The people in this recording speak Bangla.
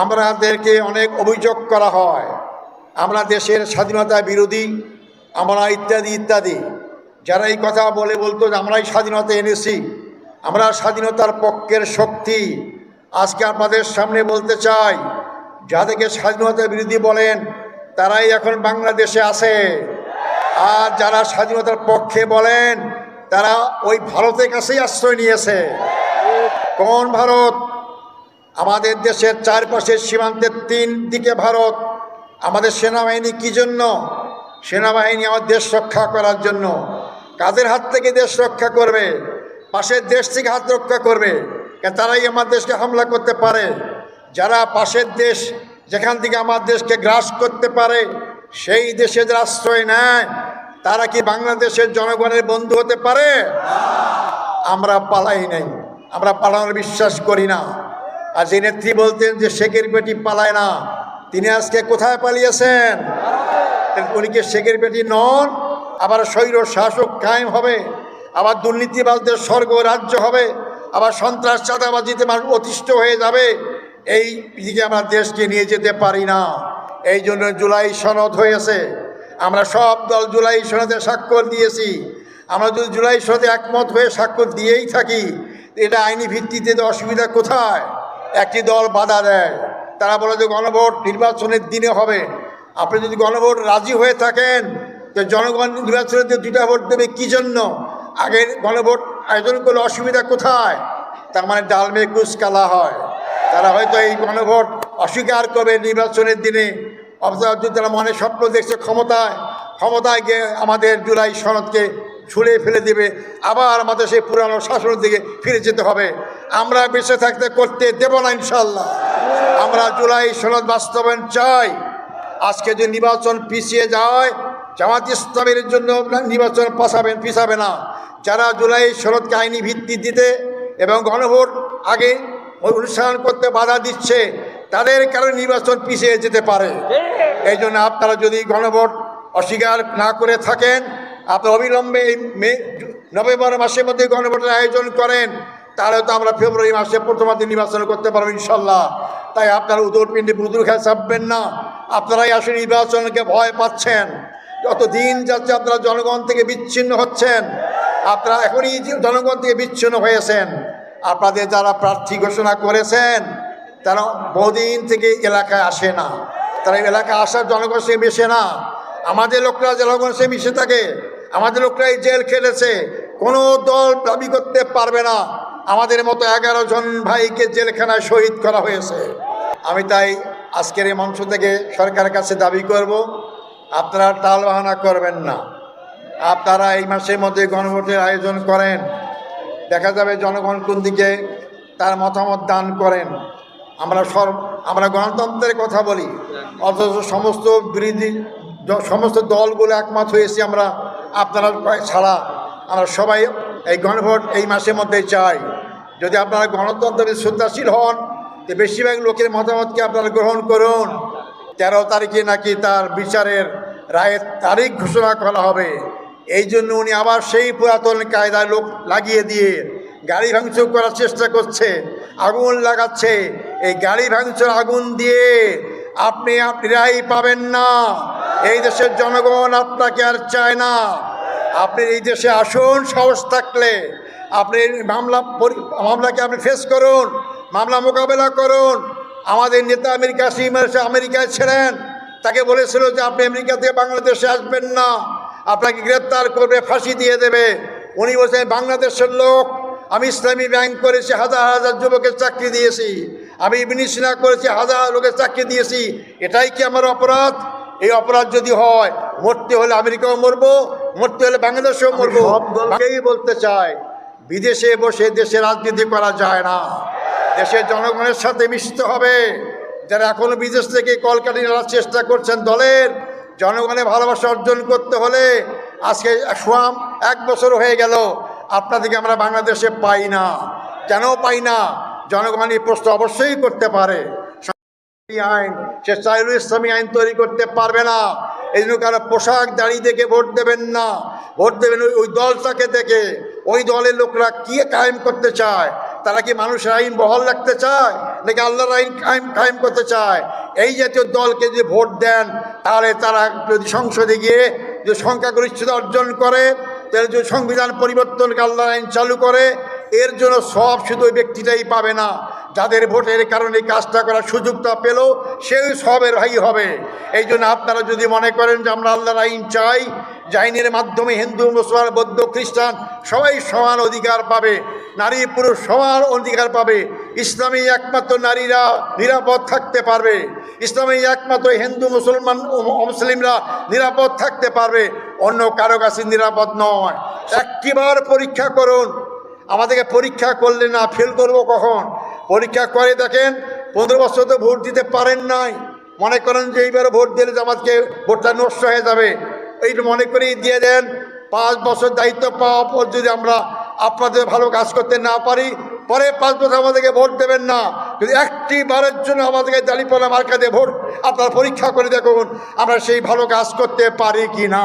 আমাদেরকে অনেক অভিযোগ করা হয়। আমরা দেশের স্বাধীনতা বিরোধী, আমরা ইত্যাদি ইত্যাদি। যারা এই কথা বলে বলতো যে আমরাই স্বাধীনতা এনেছি, আমরা স্বাধীনতার পক্ষের শক্তি। আজকে আপনাদের সামনে বলতে চাই, যাদেরকে স্বাধীনতা বিরোধী বলেন, তারাই এখন বাংলাদেশে আছে। আর যারা স্বাধীনতার পক্ষে বলেন, তারা ওই ভারতের কাছেই আশ্রয় নিয়েছে। কোন ভারত? আমাদের দেশের চারপাশের সীমান্তের তিন দিকে ভারত, আমাদের সেনাবাহিনী কি জন্য? সেনাবাহিনী আমার দেশ রক্ষা করার জন্য। কাদের হাত থেকে দেশ রক্ষা করবে? পাশের দেশ থেকে হাত রক্ষা করবে। তারাই আমার দেশকে হামলা করতে পারে। যারা পাশের দেশ, যেখান থেকে আমার দেশকে গ্রাস করতে পারে, সেই দেশে যারা আশ্রয় নেয়, তারা কি বাংলাদেশের জনগণের বন্ধু হতে পারে? আমরা পালাই নাই। আমরা পালানোর বিশ্বাস করি না। আর যে নেত্রী বলতেন যে শেখের বেটি পালায় না, তিনি আজকে কোথায় পালিয়েছেন? উনি কি শেখের বেটি নন? আবার স্বৈর শাসক কায়েম হবে, আবার দুর্নীতিবাজদের স্বর্গ রাজ্য হবে, আবার সন্ত্রাস চাঁদাবাজিতে মানুষ অতিষ্ঠ হয়ে যাবে, এই দিকে আমরা দেশকে নিয়ে যেতে পারি না। এই জন্য জুলাই সনদ হয়েছে। আমরা সব দল জুলাই সনদে স্বাক্ষর দিয়েছি। আমরা যদি জুলাই সনদে একমত হয়ে স্বাক্ষর দিয়েই থাকি, এটা আইনি ভিত্তিতে অসুবিধা কোথায়? একটি দল বাধা দেয়। তারা বলে যে গণভোট নির্বাচনের দিনে হবে। আপনি যদি গণভোট রাজি হয়ে থাকেন, তো জনগণ নির্বাচনের দিনে দুটা ভোট দেবে কী জন্য? আগের গণভোট আয়োজন করলে অসুবিধা কোথায়? তার মানে ডালমে কুচ কালা হয়। তারা হয়তো এই গণভোট অস্বীকার করবে নির্বাচনের দিনে। যদি তারা মনে স্বপ্ন দেখছে ক্ষমতায় ক্ষমতায় গিয়ে আমাদের জুলাই সনদকে ছুঁড়ে ফেলে দেবে, আবার আমাদের সেই পুরানো শাসনের দিকে ফিরে যেতে হবে। আমরা বেঁচে থাকতে করতে দেব না ইনশাল্লাহ আমরা জুলাই সনদ বাস্তবায়ন চাই। আজকে যে নির্বাচন পিছিয়ে যায়, জামাত ইসলামের জন্য নির্বাচন পাশাবেন পিছাবে না। যারা জুলাই সনদকে আইনি ভিত্তি দিতে এবং গণভোট আগে অনুষ্ঠান করতে বাধা দিচ্ছে, তাদের কারণে নির্বাচন পিছিয়ে যেতে পারে। এই জন্য আপনারা যদি গণভোট অস্বীকার না করে থাকেন, আপনার অবিলম্বে মে, নভেম্বর মাসের মধ্যে গণভোটের আয়োজন করেন। তাহলে তো আমরা ফেব্রুয়ারি মাসে প্রথমার্ধে নির্বাচন করতে পারব ইনশাল্লাহ। তাই আপনারা উদর পিণ্ডে বুদুর খেয়ে চাপবেন না। আপনারাই আসলে নির্বাচনকে ভয় পাচ্ছেন। যত দিন যাচ্ছে আপনারা জনগণ থেকে বিচ্ছিন্ন হচ্ছেন। আপনারা এখনই জনগণ থেকে বিচ্ছিন্ন হয়েছেন। আপনাদের যারা প্রার্থী ঘোষণা করেছেন, তারা বহুদিন থেকে এলাকায় আসে না। তারা এলাকায় আসার জনগণ সে মেশে না। আমাদের লোকরা জনগণ সে মিশে থাকে। আমাদের লোকরাই জেল খেলেছে। কোনো দল দাবি করতে পারবে না। আমাদের মতো এগারো জন ভাইকে জেলখানায় শহীদ করা হয়েছে। আমি তাই আজকের এই মঞ্চ থেকে সরকারের কাছে দাবি করব, আপনারা টাল বাহানা করবেন না। আপনারা এই মাসের মধ্যে গণভোটের আয়োজন করেন। দেখা যাবে জনগণ কোন দিকে তার মতামত দান করেন। আমরা সর, আমরা গণতন্ত্রের কথা বলি, অথচ সমস্ত বিরোধী সমস্ত দলগুলো একমত হয়েছি আমরা। আপনারা ছাড়া আমরা সবাই এই গণভোট এই মাসের মধ্যেই চাই। যদি আপনারা গণতন্ত্রের শ্রদ্ধাশীল হন, তো বেশিরভাগ লোকের মতামতকে আপনারা গ্রহণ করুন। তেরো তারিখে নাকি তার বিচারের রায়ের তারিখ ঘোষণা করা হবে। এই জন্য উনি আবার সেই পুরাতন কায়দায় লোক লাগিয়ে দিয়ে গাড়ি ভাঙচুর করার চেষ্টা করছে, আগুন লাগাচ্ছে। এই গাড়ি ভাঙচুর আগুন দিয়ে আপনি আপনি রেহাই পাবেন না। এই দেশের জনগণ আপনাকে আর চায় না। আপনি এই দেশে আসুন, সাহস থাকলে। আপনি মামলা মামলাকে আপনি ফেস করুন মামলা মোকাবেলা করুন। আমাদের নেতা আমেরিকা সিম আমেরিকায় ছিলেন। তাকে বলেছিল যে আপনি আমেরিকা থেকে বাংলাদেশে আসবেন না। আপনাকে গ্রেপ্তার করবে ফাঁসি দিয়ে দেবে। উনি বলছেন বাংলাদেশের লোক আমি ইসলামী ব্যাংক করেছি হাজার হাজার যুবকের চাকরি দিয়েছি। আমি বিনিসিনা করেছি হাজার লোকের চাকরি দিয়েছি। এটাই কি আমার অপরাধ? এই অপরাধ যদি হয় মরতে হলে আমেরিকাও মরবো মরতে হলে বাংলাদেশেও মরবো। বলতে চাই বিদেশে বসে দেশে রাজনীতি করা যায় না। দেশের জনগণের সাথে মিশতে হবে। যারা এখনও বিদেশ থেকে কলকাটি নেওয়ার চেষ্টা করছেন দলের, জনগণের ভালোবাসা অর্জন করতে হলে আজকে সোয়াম এক বছর হয়ে গেল, আপনাদেরকে আমরা বাংলাদেশে পাই না। কেন পাই না? জনগণ এই প্রশ্ন অবশ্যই করতে পারে। আইন সে চাইলেও ইসলামী আইন তৈরি করতে পারবে না। এই জন্য কারও পোশাক দাঁড়িয়ে দেখে ভোট দেবেন না। ভোট দেবেন ওই দলটাকে দেখে। ওই দলের লোকরা কি কায়েম করতে চায়? তারা কি মানুষের আইন বহল রাখতে চায়? নাকি আল্লাহর আইন কায়েম কায়েম করতে চায়? এই জাতীয় দলকে যদি ভোট দেন, তাহলে তারা যদি সংসদে গিয়ে যদি সংখ্যাগরিষ্ঠতা অর্জন করে, তাহলে যদি সংবিধান পরিবর্তনকে আল্লাহর আইন চালু করে, এর জন্য সব শুধু ওই ব্যক্তিটাই পাবে না। যাদের ভোটের কারণে কাজটা করার সুযোগটা পেল, সেই সবের ভাই হবে। এই জন্য আপনারা যদি মনে করেন যে আমরা আল্লাহর আইন চাই, যে আইনের মাধ্যমে হিন্দু, মুসলমান, বৌদ্ধ, খ্রিস্টান সবাই সমান অধিকার পাবে, নারী, পুরুষ সমান অধিকার পাবে, ইসলামী একমাত্র নারীরা নিরাপদ থাকতে পারবে, ইসলামী একমাত্র হিন্দু, মুসলমান মুসলিমরা নিরাপদ থাকতে পারবে, অন্য কারও কাছে নিরাপদ নয়। একটিবার পরীক্ষা করুন। আমাদেরকে পরীক্ষা করলে না ফেল করব কখন? পরীক্ষা করে দেখেন, পনেরো বছর তো ভোট দিতে পারেন নাই। মনে করেন যে এইবার ভোট দিলে জামাতকে ভোটটা নষ্ট হয়ে যাবে। এইটা মনে করেই দিয়ে দেন, পাঁচ বছর দায়িত্ব পাওয়ার পর যদি আমরা আপনাদের ভালো কাজ করতে না পারি, পরে পাঁচ বছর আমাদেরকে ভোট দেবেন না। যদি একটি বারের জন্য আমাদেরকে দাঁড়িয়ে মার্কাতে ভোট আপনারা পরীক্ষা করে দেখুন, আমরা সেই ভালো কাজ করতে পারি কি না।